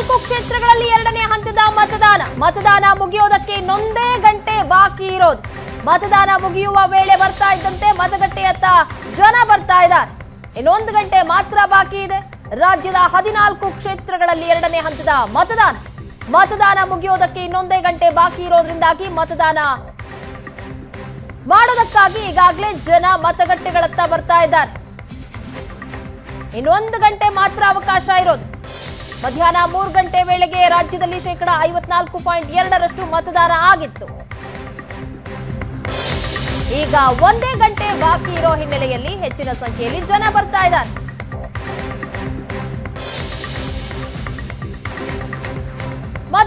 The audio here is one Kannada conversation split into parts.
ಹದಿನಾಲ್ಕು ಕ್ಷೇತ್ರಗಳಲ್ಲಿ ಎರಡನೇ ಹಂತದ ಮತದಾನ. ಮತದಾನ ಮುಗಿಯೋದಕ್ಕೆ ಇನ್ನೊಂದೇ ಗಂಟೆ ಬಾಕಿ ಇರೋದು. ಮತದಾನ ಮುಗಿಯುವ ವೇಳೆ ಬರ್ತಾ ಇದ್ದಂತೆ ಮತಗಟ್ಟೆಯತ್ತ ಜನ ಬರ್ತಾ ಇದ್ದಾರೆ. ಇನ್ನೊಂದು ಗಂಟೆ ಮಾತ್ರ ಬಾಕಿ ಇದೆ. ರಾಜ್ಯದ ಹದಿನಾಲ್ಕು ಕ್ಷೇತ್ರಗಳಲ್ಲಿ ಎರಡನೇ ಹಂತದ ಮತದಾನ. ಮತದಾನ ಮುಗಿಯೋದಕ್ಕೆ ಇನ್ನೊಂದೇ ಗಂಟೆ ಬಾಕಿ ಇರೋದ್ರಿಂದಾಗಿ ಮತದಾನ ಮಾಡೋದಕ್ಕಾಗಿ ಈಗಾಗಲೇ ಜನ ಮತಗಟ್ಟೆಗಳತ್ತ ಬರ್ತಾ ಇದ್ದಾರೆ. ಇನ್ನೊಂದು ಗಂಟೆ ಮಾತ್ರ ಅವಕಾಶ ಇರೋದು. ಮಧ್ಯಾಹ್ನ ಮೂರು ಗಂಟೆ ವೇಳೆಗೆ ರಾಜ್ಯದಲ್ಲಿ ಶೇಕಡ ಐವತ್ನಾಲ್ಕು ಪಾಯಿಂಟ್ ಎರಡರಷ್ಟು ಮತದಾನ ಆಗಿತ್ತು. ಈಗ ಒಂದೇ ಗಂಟೆ ಬಾಕಿ ಇರೋ ಹಿನ್ನೆಲೆಯಲ್ಲಿ ಹೆಚ್ಚಿನ ಸಂಖ್ಯೆಯಲ್ಲಿ ಜನ ಬರ್ತಾ ಇದ್ದಾರೆ.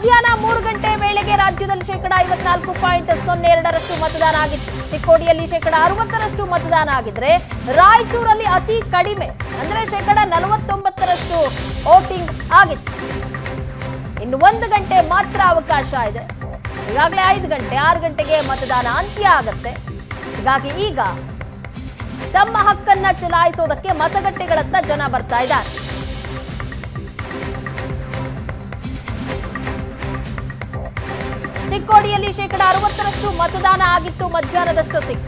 ಮಧ್ಯಾಹ್ನ ಮೂರು ಗಂಟೆ ವೇಳೆಗೆ ರಾಜ್ಯದಲ್ಲಿ ಶೇಕಡಾ ಐವತ್ನಾಲ್ಕು ಪಾಯಿಂಟ್ ಸೊನ್ನೆ ಎರಡರಷ್ಟು ಮತದಾನ ಆಗಿತ್ತು. ಚಿಕ್ಕೋಡಿಯಲ್ಲಿ ಶೇಕಡಾ ಅರವತ್ತರಷ್ಟು ಮತದಾನ ಆಗಿದ್ರೆ ರಾಯಚೂರಲ್ಲಿ ಅತಿ ಕಡಿಮೆ, ಅಂದ್ರೆ ಶೇಕಡ ನಲವತ್ತೊಂಬತ್ತರಷ್ಟು ವೋಟಿಂಗ್ ಆಗಿತ್ತು. ಇನ್ನು ಒಂದು ಗಂಟೆ ಮಾತ್ರ ಅವಕಾಶ ಇದೆ. ಈಗಾಗಲೇ ಐದು ಗಂಟೆ, ಆರು ಗಂಟೆಗೆ ಮತದಾನ ಅಂತ್ಯ ಆಗತ್ತೆ. ಹೀಗಾಗಿ ಈಗ ತಮ್ಮ ಹಕ್ಕನ್ನ ಚಲಾಯಿಸೋದಕ್ಕೆ ಮತಗಟ್ಟೆಗಳತ್ತ ಜನ ಬರ್ತಾ ಇದ್ದಾರೆ. ಚಿಕ್ಕೋಡಿಯಲ್ಲಿ ಶೇಕಡ ಅರವತ್ತರಷ್ಟು ಮತದಾನ ಆಗಿತ್ತು ಮಧ್ಯಾಹ್ನದಷ್ಟೊತ್ತಿಗೆ.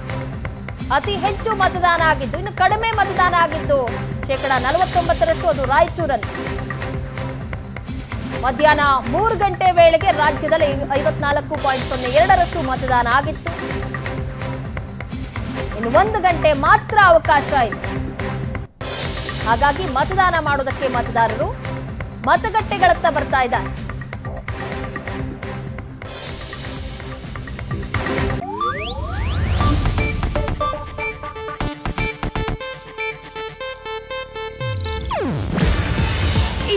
ಅತಿ ಹೆಚ್ಚು ಮತದಾನ ಆಗಿದ್ದು, ಇನ್ನು ಕಡಿಮೆ ಮತದಾನ ಆಗಿದ್ದು ಶೇಕಡ ನಲವತ್ತೊಂಬತ್ತರಷ್ಟು ಅದು ರಾಯಚೂರಲ್ಲಿ. ಮಧ್ಯಾಹ್ನ ಮೂರು ಗಂಟೆ ವೇಳೆಗೆ ರಾಜ್ಯದಲ್ಲಿ ಐವತ್ನಾಲ್ಕು ಪಾಯಿಂಟ್ ಸೊನ್ನೆ ಎರಡರಷ್ಟು ಮತದಾನ ಆಗಿತ್ತು. ಇನ್ನು ಒಂದು ಗಂಟೆ ಮಾತ್ರ ಅವಕಾಶ ಇದೆ. ಹಾಗಾಗಿ ಮತದಾನ ಮಾಡೋದಕ್ಕೆ ಮತದಾರರು ಮತಗಟ್ಟೆಗಳತ್ತ ಬರ್ತಾ ಇದ್ದಾರೆ.